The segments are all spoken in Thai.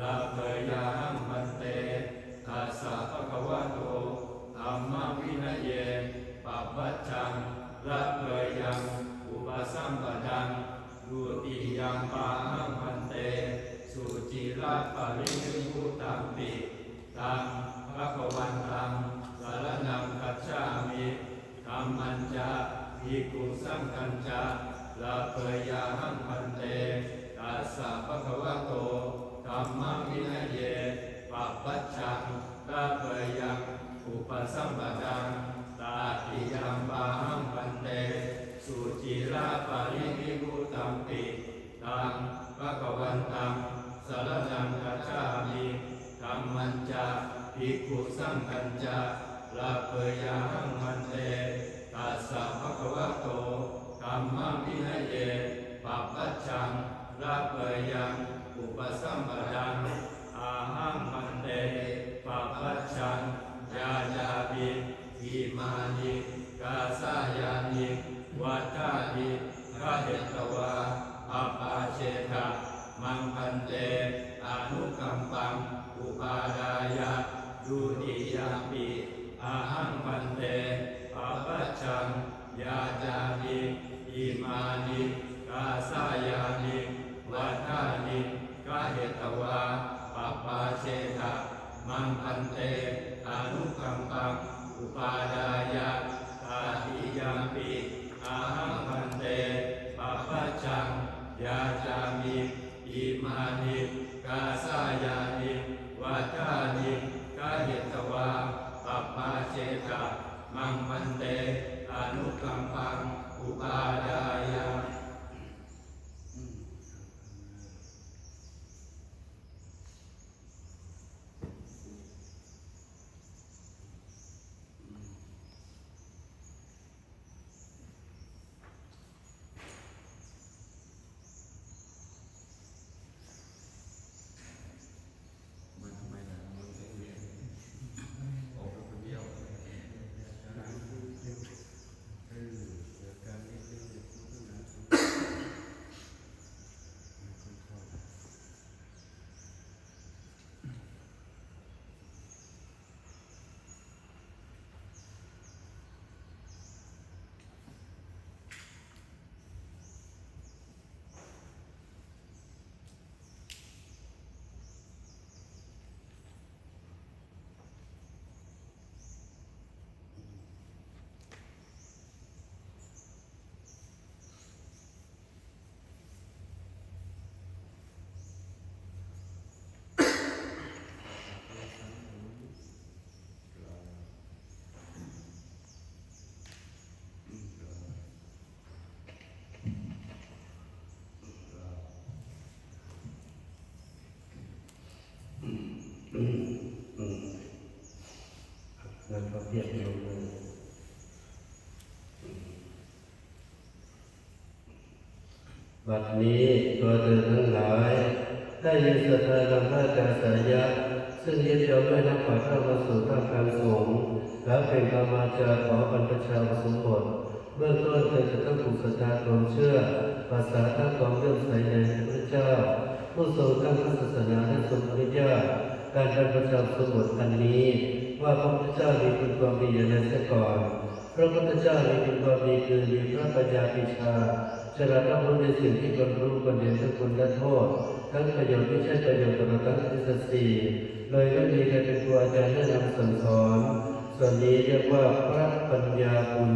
ลัเพยัมพันเตทัสะภะคะวะโตธัมมังวินัยเปัปัจจังลัเพยังอุปสัมปดังดุติยังปางพันเต สุจิระปริยุตัมปิตังพระกวันตังสารนังกัจฉามิธรรมัญจะภิกุสังกัญจะละเปยาหังพันเตตัสสะภะคะวะโต สัมปดังตาติยังปาหังพันเต สุจิระปรินิพุตัมปิตังภะคะวันตังสารนังกัจฉามิธัมมันจะภิกขุสังกัญจะละเปยาหังมันเตตัสสะภะคะวะโตธัมมังวินัยเยปัปปัจจังละเปยังอุปสัมป อนุกัมปังอุปาดายะ มันทำไมล่ะมันเป็นเวียนออกคนเดียว นั่นก็เพียบลงเลย บัดนี้ตัวเธอทั้งหลายได้ยินสัทธาธรรมะจาสายะ ซึ่งยึดยอมด้วยนักปราชญ์เข้ามาสู่ท่ามกลางสงฆ์แล้วเป็นธรรมาจารย์ขอบรรพชาสมบทเบื้องต้นเธอจะต้องถูกศรัทธาความเชื่อ ภาษาตั้งความเลื่อมใสในพระเจ้า ผู้ทรงตั้งพระศาสนาและทรงอนุญาตการบรรพชาสมบทอันนี้ ว่าพระพุทธเจ้ามีคุณความดีอย่างนั้นเสียก่อนพระพุทธเจ้ามีคุณความดีคือมีพระปัญญาปิชา ฉลารับรู้ในสิ่งที่ควรรู้ควรเรียนทั้งคุณและโทษ ทั้งประโยชน์ที่ใช่ประโยชน์ตลอดทั้งทฤษฎีเลยไม่มีใครเป็นครูอาจารย์แนะนำสั่งสอน ส่วนนี้เรียกว่าพระปัญญาคุณ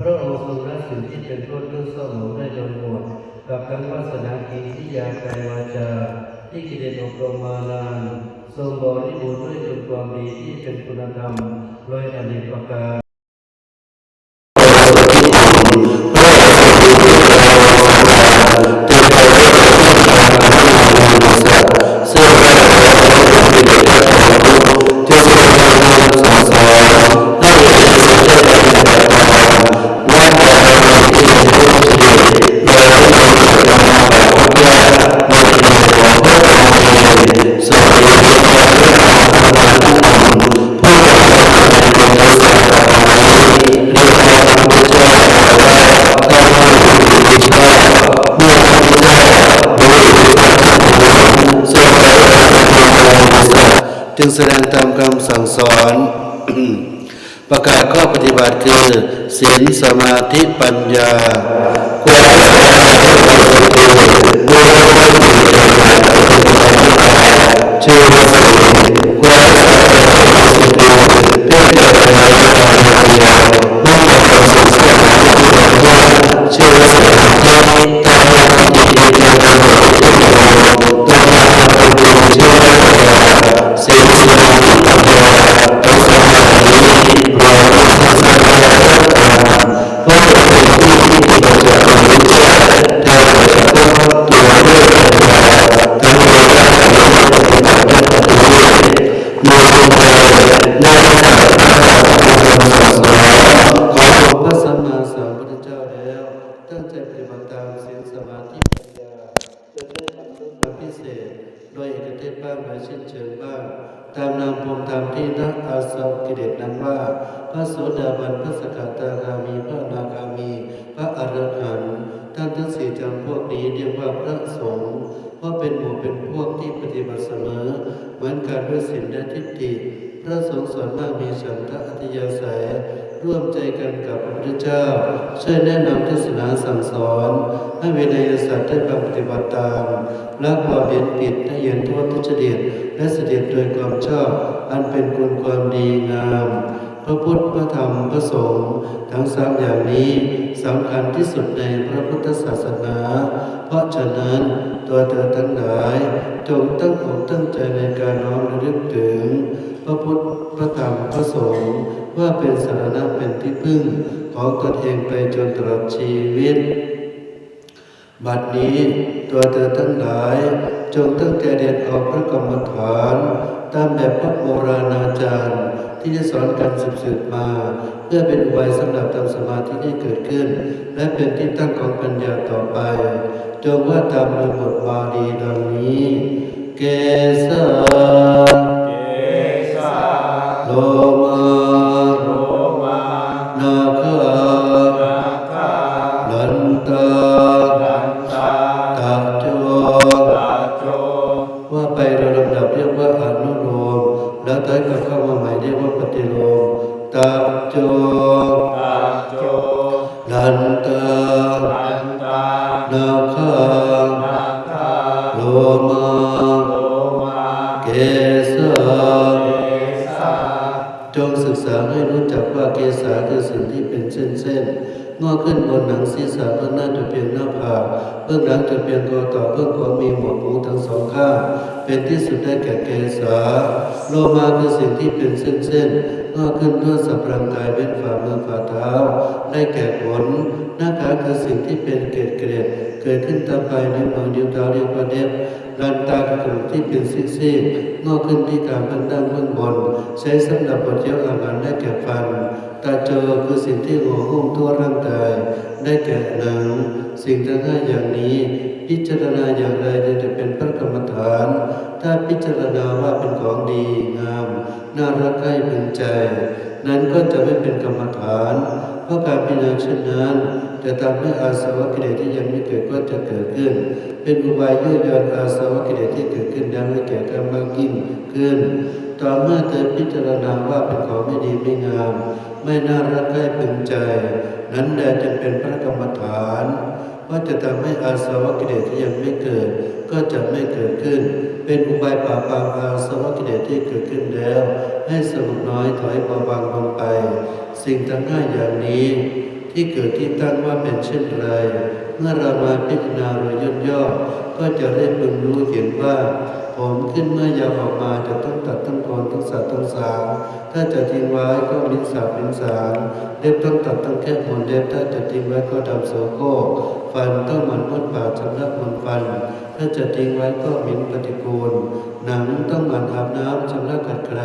พระองค์ทรงละสิ่งที่เป็นโทษเรื่องเศร้าหมองได้โดยหมดกับทั้งวาสนากินที่ยากายวาจาที่กิเลสอบรมมานานทรงบริบูรณ์ด้วยคุณความดีที่เป็นคุณธรรมโดยอเนกประการ จึงแสดงตามคำสั่งสอน ประกาศข้อปฏิบัติคือศีลสมาธิปัญญาควร ธเจ้าแล้วตั้งใจปฏิบัติตามศีลสมาธิปัญญาจะได้บรรลุธรรมพิเศษ โดยเอกเทศบ้างโดยสิ้นเชิงบ้าง ตามนามภูมิธรรมที่นักอาสวกิเลสนั้นว่า พระโสดาบันพระสกทาคามีพระนาคามี พระอรหันต์ท่านทั้งสี่จำพวกนี้เรียกว่าพระสงฆ์เพราะเป็นหมู่เป็นพวกที่ปฏิบัติเสมอ เหมือนการด้วยศีลและทิฏฐิพระสงฆ์ส่วนมากมีฉันทะอัธยาศัย ร่วมใจกันกับพระพุทธเจ้า ช่วยแนะนำเทศนาสั่งสอน ให้วินัยสัตว์ได้ปฏิบัติตามละความเห็นผิดได้เห็นโทษทุจริตและเสด็จโดยความชอบ อันเป็นคุณความดีงาม พระพุทธพระธรรมพระสงฆ์ทั้งสามอย่างนี้สำคัญที่สุดในพระพุทธศาสนา เพราะฉะนั้นตัวเธอทั้งหลาย จงตั้งอกตั้งใจในการน้อมระลึกถึง พระพุทธพระธรรมพระสงฆ์ว่าเป็นสารณะเป็นที่พึ่งของตนเองไปจนตลอดชีวิต บัดนี้ตัวเธอทั้งหลาย จงตั้งใจเรียนออกพระกรรมฐาน ตามแบบพระโบราณอาจารย์ ที่ได้สอนกันสืบมา เพื่อเป็นอุบายสำหรับทำสมาธิให้เกิดขึ้น และเป็นที่ตั้งของปัญญาต่อไป จงว่าตามโดยบทบาลีดังนี้ เกสาโลมาโลมานาคา ม คือสิ่งที่เป็นเส้นๆงอกขึ้นบนหนังศีรษะเบื้องหน้าจะเพียงหน้าผากเบื้องหลังจะเพียงคอต่อเบื้องขวามีหมวกหูทั้งสองข้างเป็นที่สุดได้แก่เกสาโลมาคือสิ่งที่เป็นเส้นๆงอกขึ้นทั่วสับร่างกายเป็นฝ่ามือฝ่าเท้า ได้แก่ขนหน้าขาคือสิ่งที่เป็นเกล็ดเกล็ดเกิดขึ้นตามไปในมือนิ้วเท้าเรียกว่าเด็บลันตาคือกลุ่มที่เป็นซีกๆงอกขึ้นที่กลางเบื้องด้านเบื้องบน ใช้สำหรับบดเคี้ยวอาหารได้แก่ฟัน ตาโจคือสิ่งที่ห่อหุ้มทั่วร่างกาย ได้แก่หนัง สิ่งทั้งห้าอย่างนี้ พิจารณาอย่างไรจึงจะเป็นพระกรรมฐาน ถ้าพิจารณาว่าเป็นของดีงาม น่ารักใกล้พึงใจ นั้นก็จะไม่เป็นกรรมฐาน เพราะการพิจารณาเช่นนั้นจะทำให้อาสวะกิเลสที่ยังไม่เกิดก็จะเกิดขึ้น เป็นอุบายยืดยอนอาสวะกิเลสที่เกิดขึ้นแล้วให้แก่กันมากยิ่งขึ้น ต่อเมื่อเธอพิจารณาว่าเป็นของไม่ดีไม่งาม ไม่น่ารักใกล้พึงใจ นั้นแลจึงเป็นพระกรรมฐานว่าจะทำให้อาสวะกิเลสที่ยังไม่เกิด ก็จะไม่เกิดขึ้น เป็นอุบายปราบปรามอาสวะกิเลสที่เกิดขึ้นแล้ว ให้สงบน้อยถอยเบาบางลงไป สิ่งทั้งห้าอย่างนี้ที่เกิดที่ตั้งว่าเป็นเช่นไร เมื่อเรามาพิจารณาโดยย่นย่อก็จะได้พึงรู้เห็นว่า ผมขึ้นเมื่อยาวออกมาจะต้องตัดทั้งโคนทั้งสัตว์ทั้งสางถ้าจะทิ้งไว้ก็ลิ้นสาบลิ้นสางเล็บต้องตัดต้องแค่ขนเล็บถ้าจะทิ้งไว้ก็ดำโสโครกฟันต้องหมันพ้นปากชำระมันฟัน ถ้าจะทิ้งไว้ก็มินปฏิกูล หนังต้องหมันอาบน้ำชำระขัดใคร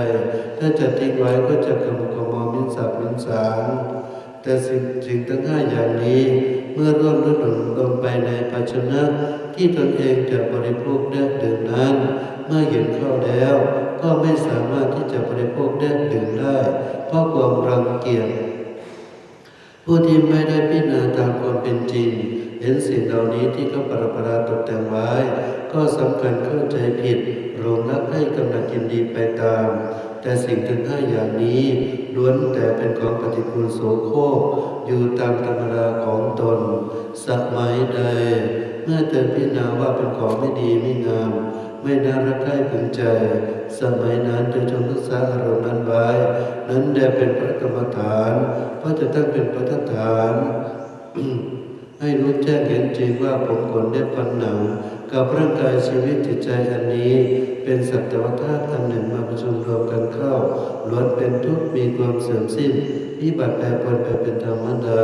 ถ้าจะทิ้งไว้ก็จะกระมุกกระมอมินสาบลิ้นสาง แต่สิ่งสิ่งทั้งห้าอย่างนี้ เมื่อร่วมลดหลั่นลงไปในภาชนะที่ตนเองจะบริโภคได้ดื่มนั้น เมื่อเห็นเข้าแล้ว ก็ไม่สามารถที่จะบริโภคได้ดื่มได้ เพราะความรังเกียจผู้ที่ไม่ได้พิจารณาตามความเป็นจริง เห็นสิ่งเหล่านี้ที่เขาปรปราตกแต่งไว้ ก็สำคัญเข้าใจผิดหลงรักให้กำลังยินดีไปตาม แต่สิ่งทั้งห้าอย่างนี้ล้วนแต่เป็นของปฏิกูลโสโครกอยู่ตามธรรมดาของตน สมัยใด เมื่อเธอพิจารณาว่าเป็นของไม่ดีไม่งาม ไม่น่ารักใคร่พึงใจ สมัยนั้นเธอจงรักษาอารมณ์นั้นไว้ นั้นแด่เป็นพระกรรมฐานเพราะจะตั้งเป็นประธฐานให้รู้แจ้งเห็นจริงว่าผมขนเล็บฟันหนัง กับร่างกายชีวิตจิตใจอันนี้ เป็นสัตวธาตุอันหนึ่งมาประชุมรวมกันเข้าล้วนเป็นทุกข์มีความเสื่อมสิ้นวิบัติแปรปรวนไปเป็นธรรมดา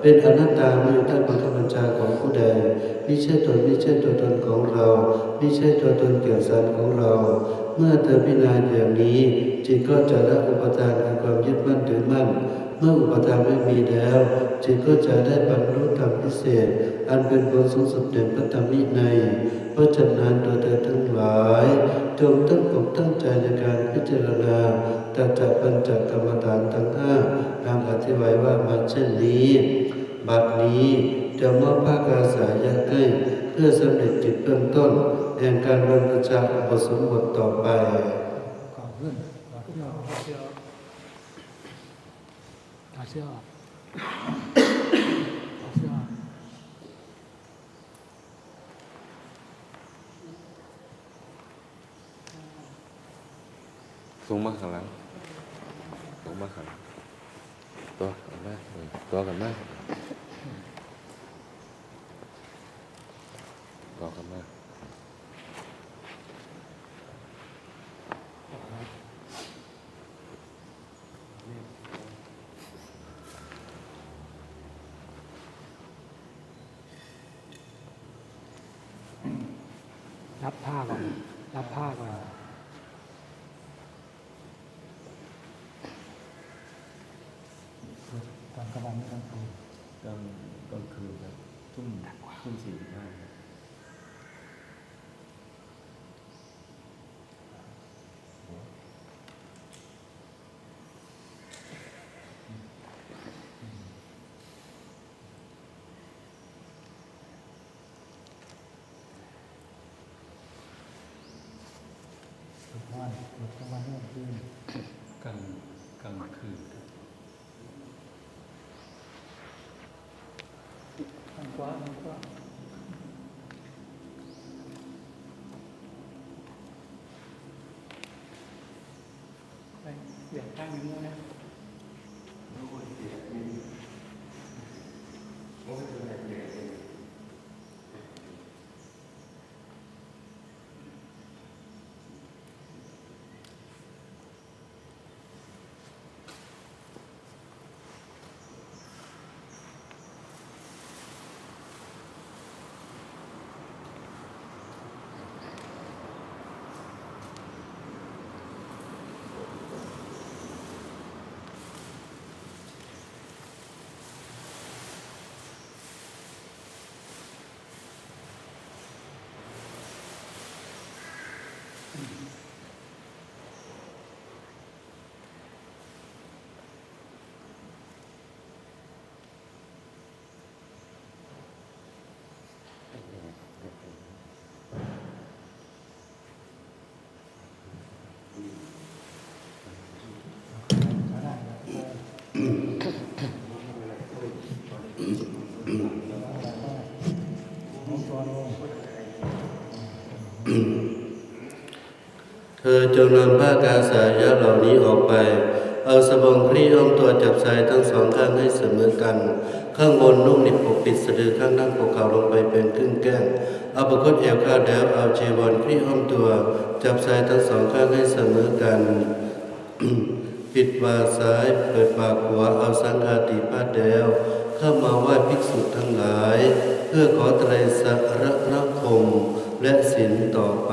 เป็นอนัตตาไม่อยู่ใต้บังคับบัญชาของผู้ใดไม่ใช่ตนไม่ใช่ตัวตนของเราไม่ใช่ตัวตนเกี่ยวสารของเรา เมื่อเธอพิจารณาอย่างนี้จิตก็จะละอุปทานคือความยึดมั่นถือมั่นเมื่ออุปทานไม่มีแล้วจิตก็จะได้บรรลุธรรมพิเศษ อันเป็นผลสูงสุดแห่งพระธรรมวินัย ราะฉะนั้นตัวเธอทั้งหลาย จงตั้งอกตั้งใจในการพิจารณาตัจจปัญจกรรมฐานทั้งห้าดังอธิบายว่ามาเช่นนี้ บัดนี้จะมอบภาคาสายะให้เพื่อสำเร็จจิตเบื้องต้นแห่งการบรรพชาอุปสมบทต่อไปขอขึ้นขอเสื้อขออขอเสื้อขอเสูงมากข้างหลังสูงมากข้างหลังตัวกันมากตัวกันมากตัวกันมากรับผ้าก่อนรับผ้าก่อนตอนกลางวันไม่ต้องคุย กลางกลางคืนครับทุ่มทุ่มสี่สิบห้าครับ ทุกวันทุกวันไม่ต้องคุย กลางกลางคืนครับ ทางขวาทางขว อจงนำผ้ากาสายะเหล่านี้ออกไป เอาสบงคลี่อ้อมตัวจับชายทั้งสองข้างให้เสมอกัน ข้างบนนุ่งนิบปกปิดสะดือข้างล่างปกเข่าลงไปเป็นครึ่งแก้งเอาประคตเอวข้าแล้วเอาเจวรคลี่อ้อมตัว จับชายทั้งสองข้างให้เสมอกัน ปิดบ่าซ้ายเปิดปากขวาเอาสังฆาติปาแดวเข้ามาไหว้ภิกษุทั้งหลาย เพื่อขอไตรสักรคมและศีลต่อไป